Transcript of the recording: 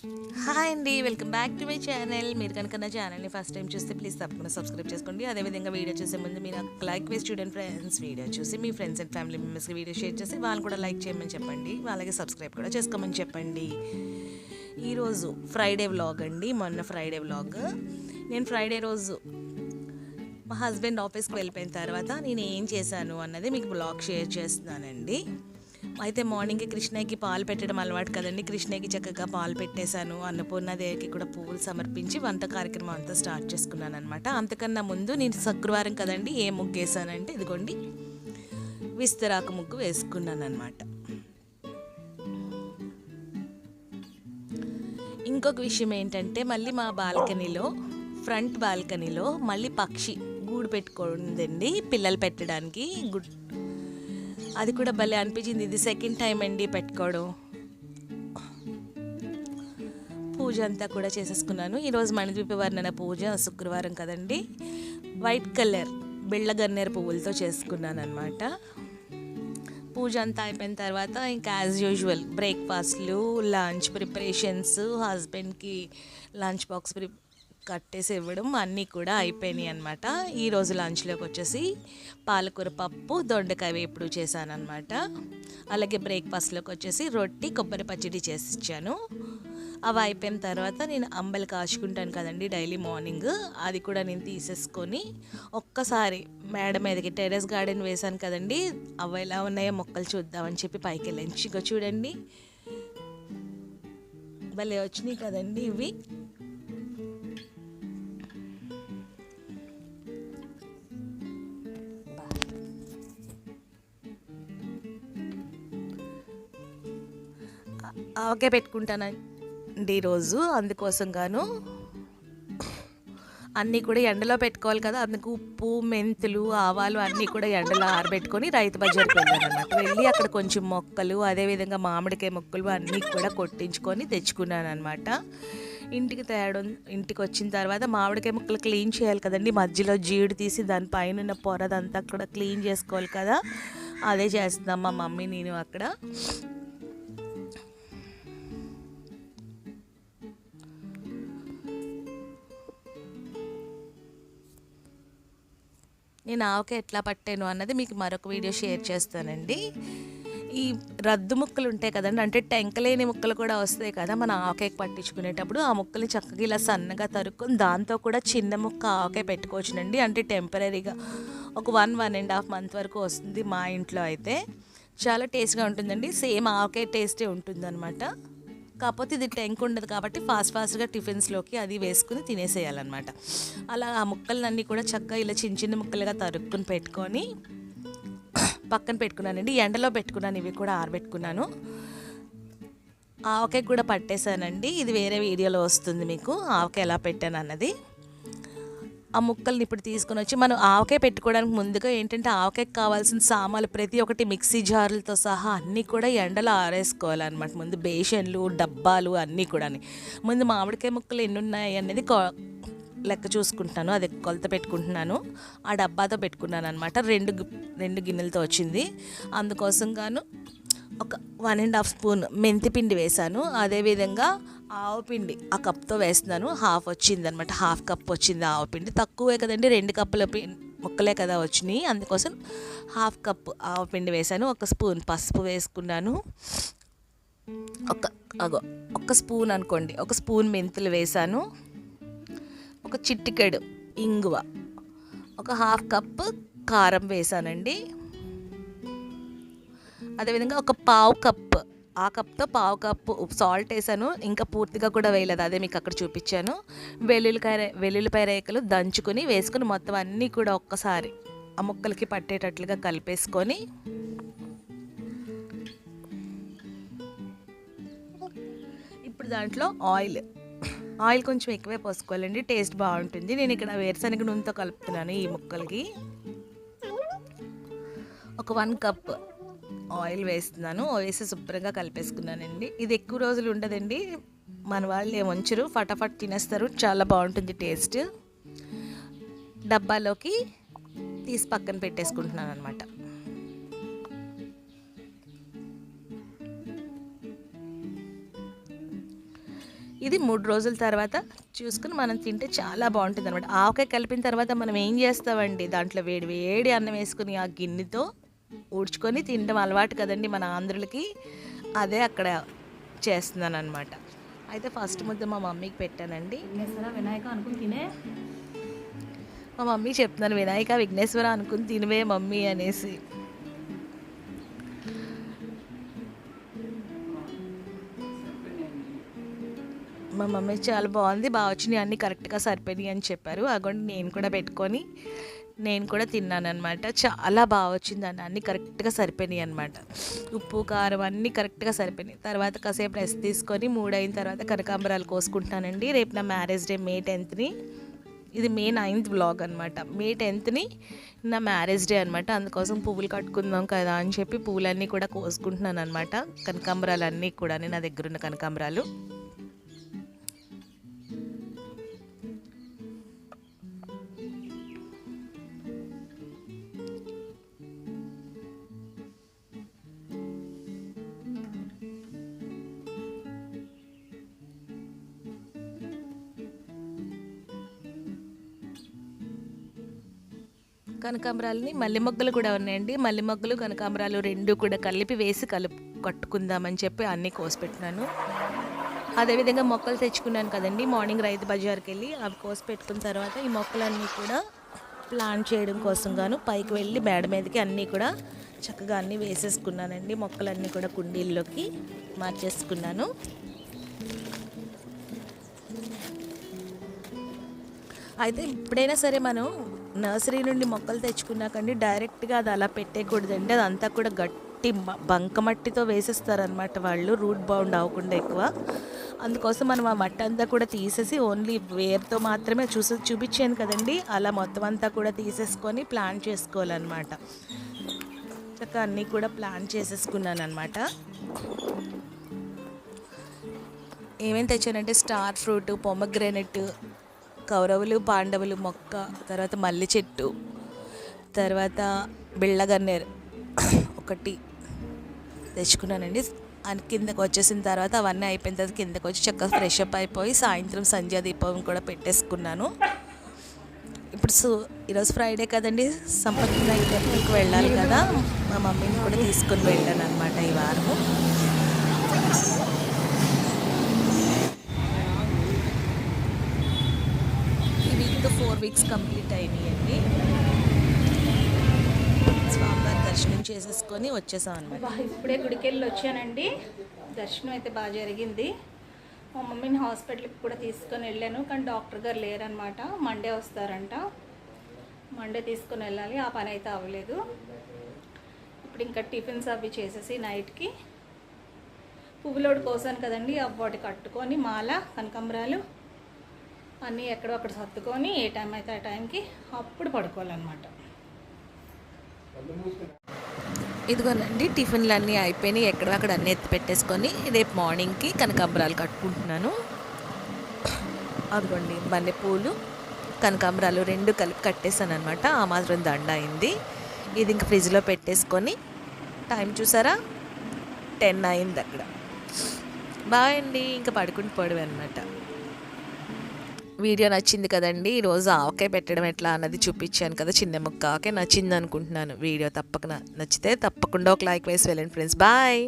Hi అండి welcome back to my channel. మీరు కనుక నా ఛానల్ని ఫస్ట్ టైం చూస్తే ప్లీజ్ తప్పకుండా సబ్స్క్రైబ్ చేసుకోండి. అదేవిధంగా వీడియో చూసే ముందు మీరు లైక్ వేసి స్టూడెంట్ ఫ్రెండ్స్ వీడియో చూసి మీ ఫ్రెండ్స్ అండ్ ఫ్యామిలీ మెంబర్స్కి వీడియో షేర్ చేసి వాళ్ళు కూడా లైక్ చేయమని చెప్పండి. వాళ్ళకి సబ్స్క్రైబ్ కూడా చేసుకోమని చెప్పండి. ఈరోజు ఫ్రైడే వ్లాగ్ అండి. మొన్న ఫ్రైడే వ్లాగ్ నేను ఫ్రైడే రోజు మా హస్బెండ్ ఆఫీస్కి వెళ్ళిపోయిన తర్వాత నేను ఏం చేశాను అన్నది మీకు బ్లాగ్ షేర్ చేస్తున్నానండి. అయితే మార్నింగ్ కృష్ణయ్యకి పాలు పెట్టడం అలవాటు కదండి. కృష్ణయ్యకి చక్కగా పాలు పెట్టేశాను. అన్నపూర్ణదేవికి కూడా పువ్వులు సమర్పించి వంట కార్యక్రమం అంతా స్టార్ట్ చేసుకున్నాను అనమాట అంతకన్నా ముందు నేను శుక్రవారం కదండి ఏ ముగ్గు వేసానంటే ఇదిగోండి విస్తరాకు ముగ్గు వేసుకున్నాను అనమాట ఇంకొక విషయం ఏంటంటే మళ్ళీ మా బాల్కనీలో ఫ్రంట్ బాల్కనీలో మళ్ళీ పక్షి గూడు పెట్టుకుందండి. పిల్లలు పెట్టడానికి గుడ్ అది కూడా భలే అనిపించింది. ఇది సెకండ్ టైం అండి పెట్టుకోవడం. పూజ అంతా కూడా చేసేసుకున్నాను. ఈరోజు మణిద్వీప వర్ణన పూజ శుక్రవారం కదండి. వైట్ కలర్ బిళ్ళగన్నేరు పువ్వులతో చేసుకున్నాను అనమాట పూజ అంతా అయిపోయిన తర్వాత ఇంకా యాజ్ యూజువల్ బ్రేక్ఫాస్ట్లు లంచ్ ప్రిపరేషన్స్ హస్బెండ్కి లంచ్ బాక్స్ ప్రి కట్టేసి ఇవ్వడం అన్నీ కూడా అయిపోయినాయి అనమాట ఈరోజు లంచ్లోకి వచ్చేసి పాలకూర పప్పు దొండకాయ వేపుడు చేశాను అలాగే బ్రేక్ఫాస్ట్లోకి వచ్చేసి రొట్టి కొబ్బరి పచ్చడి చేసి ఇచ్చాను. అవి అయిపోయిన తర్వాత నేను అంబలి కాచుకుంటాను కదండి డైలీ మార్నింగ్. అది కూడా నేను తీసేసుకొని ఒక్కసారి మేడ మీదకి టెరెస్ గార్డెన్ వేశాను కదండి. అవి ఎలా ఉన్నాయో మొక్కలు చూద్దామని చెప్పి పైకి వెళ్ళాను. చూడండి. భలే వచ్చినాయి కదండి ఇవి. ఆవకాయ పెట్టుకుంటానండి. ఈరోజు అందుకోసం గాను అన్నీ కూడా ఎండలో పెట్టుకోవాలి కదా అందుకు ఉప్పు మెంతులు ఆవాలు అన్నీ కూడా ఎండలో ఆరబెట్టుకొని రైతు బజార్కి వెళ్ళాను అనమాట వెళ్ళి అక్కడ కొంచెం మొక్కలు అదేవిధంగా మామిడికాయ మొక్కలు అన్నీ కూడా కొట్టించుకొని తెచ్చుకున్నాను అనమాట ఇంటికి తేడం ఇంటికి వచ్చిన తర్వాత మామిడికాయ ముక్కలు క్లీన్ చేయాలి కదండి మధ్యలో జీడు తీసి దాని పైన ఉన్న పొరదంతా కూడా క్లీన్ చేసుకోవాలి కదా అదే చేస్తున్నాం మా మమ్మీ నేను అక్కడ. నేను ఆవకాయ ఎట్లా పట్టాను అన్నది మీకు మరొక వీడియో షేర్ చేస్తానండి. ఈ రద్దు ముక్కలు ఉంటాయి కదండి అంటే టెంకలేని ముక్కలు కూడా వస్తాయి కదా మన ఆవకాయకి పట్టించుకునేటప్పుడు ఆ ముక్కల్ని చక్కగా ఇలా సన్నగా తరుక్కొని దాంతో కూడా చిన్న ముక్క ఆవకాయ పెట్టుకోవచ్చునండి. అంటే టెంపరీగా ఒక one one and half month వరకు వస్తుంది మా ఇంట్లో అయితే. చాలా టేస్ట్గా ఉంటుందండి. సేమ్ ఆవకాయ టేస్టే ఉంటుందన్నమాట. కాకపోతే ఇది టెంక్ ఉండదు కాబట్టి ఫాస్ట్ ఫాస్ట్గా టిఫిన్స్లోకి అది వేసుకుని తినేసేయాలన్నమాట. అలా ఆ ముక్కలన్నీ కూడా చక్కగా ఇలా చిన్న చిన్న ముక్కలుగా తరుక్కుని పెట్టుకొని పక్కన పెట్టుకున్నానండి. ఎండలో పెట్టుకున్నాను ఇవి కూడా ఆరబెట్టుకున్నాను. ఆవకాయ కూడా పట్టేశానండి ఇది వేరే వీడియోలో వస్తుంది మీకు ఆవకాయ ఎలా పెట్టాను అన్నది ఆ ముక్కల్ని ఇప్పుడు తీసుకొని వచ్చి మనం ఆవకాయ పెట్టుకోవడానికి ముందుగా ఏంటంటే ఆవకాయకి కావాల్సిన సామాన్లు ప్రతి ఒక్కటి మిక్సీ జార్లతో సహా అన్నీ కూడా ఎండలో ఆరేసుకోవాలన్నమాట. ముందు బేషన్లు డబ్బాలు అన్నీ కూడా ముందు మామిడికాయ ముక్కలు ఎన్ని ఉన్నాయి అనేది లెక్క చూసుకుంటున్నాను. అది కొలత పెట్టుకుంటున్నాను. ఆ డబ్బాతో పెట్టుకున్నాను అనమాట రెండు రెండు గిన్నెలతో వచ్చింది. అందుకోసం గాను ఒక వన్ అండ్ హాఫ్ స్పూన్ మెంతి పిండి వేశాను. అదేవిధంగా ఆవు పిండి ఆ కప్తో వేస్తున్నాను. హాఫ్ వచ్చింది అనమాట హాఫ్ కప్ వచ్చింది ఆవు పిండి. తక్కువే కదండి రెండు కప్పుల ముక్కలే కదా వచ్చినాయి. అందుకోసం హాఫ్ కప్ ఆవు పిండి వేసాను ఒక స్పూన్ పసుపు వేసుకున్నాను. ఒక అగో ఒక స్పూన్ అనుకోండి. ఒక స్పూన్ మెంతులు వేసాను ఒక చిట్టికెడు ఇంగువ. ఒక హాఫ్ కప్ కారం వేసానండి అదేవిధంగా ఒక పావు కప్ ఆ కప్తో పావు కప్పు సాల్ట్ వేసాను. ఇంకా పూర్తిగా కూడా వేయలేదు. అదే మీకు అక్కడ చూపించాను. వెల్లుల్లికాయ వెల్లుల్లిపాయ రేకలు దంచుకొని వేసుకొని మొత్తం అన్నీ కూడా ఒక్కసారి ఆ ముక్కలకి పట్టేటట్లుగా కలిపేసుకొని ఇప్పుడు దాంట్లో ఆయిల్ ఆయిల్ కొంచెం ఎక్కువే పోసుకోవాలండి. టేస్ట్ బాగుంటుంది. నేను ఇక్కడ వేరుశనగ నూనెతో కలుపుతున్నాను ఈ ముక్కలకి. ఒక వన్ కప్ ఆయిల్ వేస్తున్నాను. వేసి శుభ్రంగా కలిపేసుకున్నానండి. ఇది ఎక్కువ రోజులు ఉండదండి. మన వాళ్ళు ఏమంచరు ఫటాఫట్ తినేస్తారు. చాలా బాగుంటుంది టేస్ట్. డబ్బాలోకి తీసి పక్కన పెట్టేసుకుంటున్నాను అనమాట ఇది మూడు రోజుల తర్వాత చూసుకుని మనం తింటే చాలా బాగుంటుంది అనమాట ఆవకాయ కలిపిన తర్వాత మనం ఏం చేస్తామండి? దాంట్లో వేడి వేడి అన్నం వేసుకుని ఆ గిన్నెతో ఊడ్చుకొని తినడం అలవాటు కదండి మన ఆంధ్రులకి. అదే అక్కడ చేస్తున్నాను అనమాట అయితే ఫస్ట్ ముద్ద మా మమ్మీకి పెట్టానండి. వినాయక అనుకుని తినే? మా మమ్మీ చెప్తున్నాను వినాయక విఘ్నేశ్వర అనుకుని తినవే మమ్మీ అనేసి. మా మమ్మీ చాలా బాగుంది బాగా వచ్చినాయి అన్నీ కరెక్ట్గా సరిపోయినాయి అని చెప్పారు. అగోండి నేను కూడా పెట్టుకొని నేను కూడా తిన్నాను అనమాట చాలా బాగా వచ్చింది అని అన్నీ కరెక్ట్గా సరిపోయినాయి అనమాట ఉప్పు కారం అన్నీ కరెక్ట్గా సరిపోయినాయి. తర్వాత కాసేపు రెస్ట్ తీసుకొని మూడైన అయిన తర్వాత కనకాంబరాలు కోసుకుంటానండి. రేపు నా మ్యారేజ్ డే మే టెన్త్ని. ఇది మే నైన్త్ బ్లాగ్ అనమాట మే టెన్త్ని నా మ్యారేజ్ డే అనమాట అందుకోసం పువ్వులు కట్టుకుందాం కదా అని చెప్పి పువ్వులన్నీ కూడా కోసుకుంటున్నాను అనమాట కనకాంబరాలు అన్నీ కూడా నా దగ్గర ఉన్న కనకాంబరాలు. కనకాంబరాలని మల్లె మొగ్గలు కూడా ఉన్నాయండి. మల్లె మొగ్గలు కనకాంబరాలు రెండు కూడా కలిపి వేసి కలుపు కట్టుకుందామని చెప్పి అన్నీ కోసి పెట్టినాను అదేవిధంగా మొక్కలు తెచ్చుకున్నాను కదండి మార్నింగ్ రైతు బజార్కి వెళ్ళి అవి కోసి పెట్టుకున్న తర్వాత ఈ మొక్కలన్నీ కూడా ప్లాన్ చేయడం కోసం గాను పైకి వెళ్ళి మేడ మీదకి అన్నీ కూడా చక్కగా అన్నీ వేసేసుకున్నానండి. మొక్కలన్నీ కూడా కుండీల్లోకి మార్చేసుకున్నాను. అయితే ఎప్పుడైనా సరే మనం నర్సరీ నుండి మొక్కలు తెచ్చుకున్నాకండి డైరెక్ట్గా అది అలా పెట్టేయకూడదండి. అదంతా కూడా గట్టి బంకమట్టితో వేసేస్తారనమాట వాళ్ళు రూట్ బౌండ్ అవ్వకుండా ఎక్కువ. అందుకోసం మనం ఆ మట్టి అంతా కూడా తీసేసి ఓన్లీ వేర్తో మాత్రమే చూసి చూపించాను కదండి. అలా మొత్తం అంతా కూడా తీసేసుకొని ప్లాన్ చేసుకోవాలన్నమాట. చక్కగా అన్నీ కూడా ప్లాన్ చేసేసుకున్నాను అనమాట ఏమేమి తెచ్చానంటే స్టార్ ఫ్రూట్ పొమగ్రెనెట్ కౌరవులు పాండవులు మొక్క తర్వాత మల్లి చెట్టు తర్వాత బిళ్ళగన్నేరు ఒకటి తెచ్చుకున్నానండి. అని కిందకు వచ్చేసిన తర్వాత అవన్నీ అయిపోయిన తర్వాత కిందకు వచ్చి చక్కగా ఫ్రెష్ అప్ అయిపోయి సాయంత్రం సంధ్యా దీపం కూడా పెట్టేసుకున్నాను. ఇప్పుడు సో ఈరోజు ఫ్రైడే కదండి సంపత్ నైట్ టెంపుల్కి వెళ్ళాలి కదా మా మమ్మీని కూడా తీసుకొని వెళ్ళాను అనమాట ఈ వారము. వీక్స్ కంప్లీట్ అయినాయండి. స్వామివారి దర్శనం చేసేసుకొని వచ్చేసాం అనమాట ఇప్పుడే గుడికి వెళ్ళి వచ్చానండి. దర్శనం అయితే బాగా జరిగింది. మా మమ్మీని హాస్పిటల్కి కూడా తీసుకొని వెళ్ళాను కానీ డాక్టర్ గారు లేరనమాట మండే వస్తారంట. మండే తీసుకొని వెళ్ళాలి ఆ పని అయితే అవ్వలేదు. ఇప్పుడు ఇంకా టిఫిన్స్ అవి చేసేసి నైట్కి పువ్వులోడు కోసాను కదండి అవి వాటి కట్టుకొని మాల కనకంబరాలు అన్నీ ఎక్కడో అక్కడ సర్దుకొని ఏ టైం అయితే ఆ టైంకి అప్పుడు పడుకోవాలన్నమాట. ఇదిగోనండి టిఫిన్లు అన్నీ అయిపోయినాయి ఎక్కడక్కడ అన్నీ ఎత్తి పెట్టేసుకొని రేపు మార్నింగ్కి కనకాంబరాలు కట్టుకుంటున్నాను. అదిగోండి మల్లెపూలు కనకాంబరాలు రెండు కలిపి కట్టేసాను అనమాట ఆ మాత్రం దండ అయింది. ఇది ఇంక ఫ్రిడ్జ్లో పెట్టేసుకొని టైం చూసారా? టెన్ అయింది అక్కడ. బాయ్ అండి ఇంకా పడుకుంటూ పోవడం అనమాట వీడియో నచ్చింది కదండి ఈరోజు ఆవకాయ పెట్టడం ఎట్లా అన్నది చూపించాను కదా చిన్న ముక్క. ఆవకాయ నచ్చింది అనుకుంటున్నాను వీడియో తప్పక నచ్చితే తప్పకుండా ఒక లైక్ వేసి వెళ్ళండి ఫ్రెండ్స్. బాయ్!